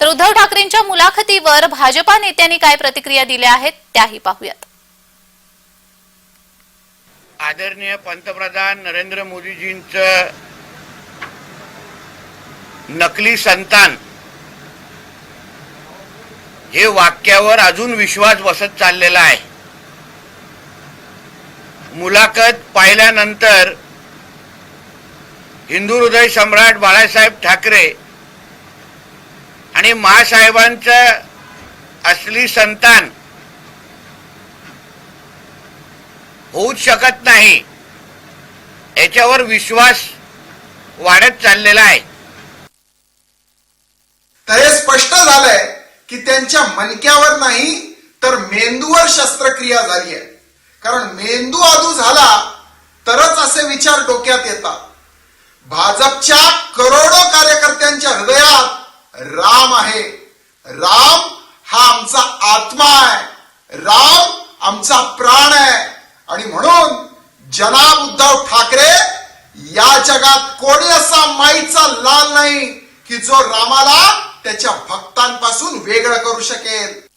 तर उद्धव ठाकरेंच्या मुलाखतीवर भाजपा नेत्यांनी काय प्रतिक्रिया दिल्या आहेत त्याही पाहूयात. आदरणीय पंतप्रधान नरेंद्र मोदीजींच नकली संतान हे वाक्यावर अजून विश्वास बसत चाललेला आहे. मुलाखत पाहिल्यानंतर हिंदू हृदय सम्राट बाळासाहेब ठाकरे आणि महासाहेबांचं असली संतान होऊच शकत नाही. याच्यावर विश्वास वाढत चाललेला आहे. तर हे स्पष्ट झालंय की त्यांच्या मणक्यावर नाही तर मेंदूवर शस्त्रक्रिया झाली आहे. कारण मेंदू आदू झाला तरच असे विचार डोक्यात येतात. भाजपच्या आहे. राम हा आमचा आत्मा आहे. राम आमचा प्राण आहे. आणि म्हणून जनाब उद्धव ठाकरे या जगात कोणी असा माईचा लाल नाही की जो रामाला त्याच्या भक्तांपासून वेगळं करू शकेल?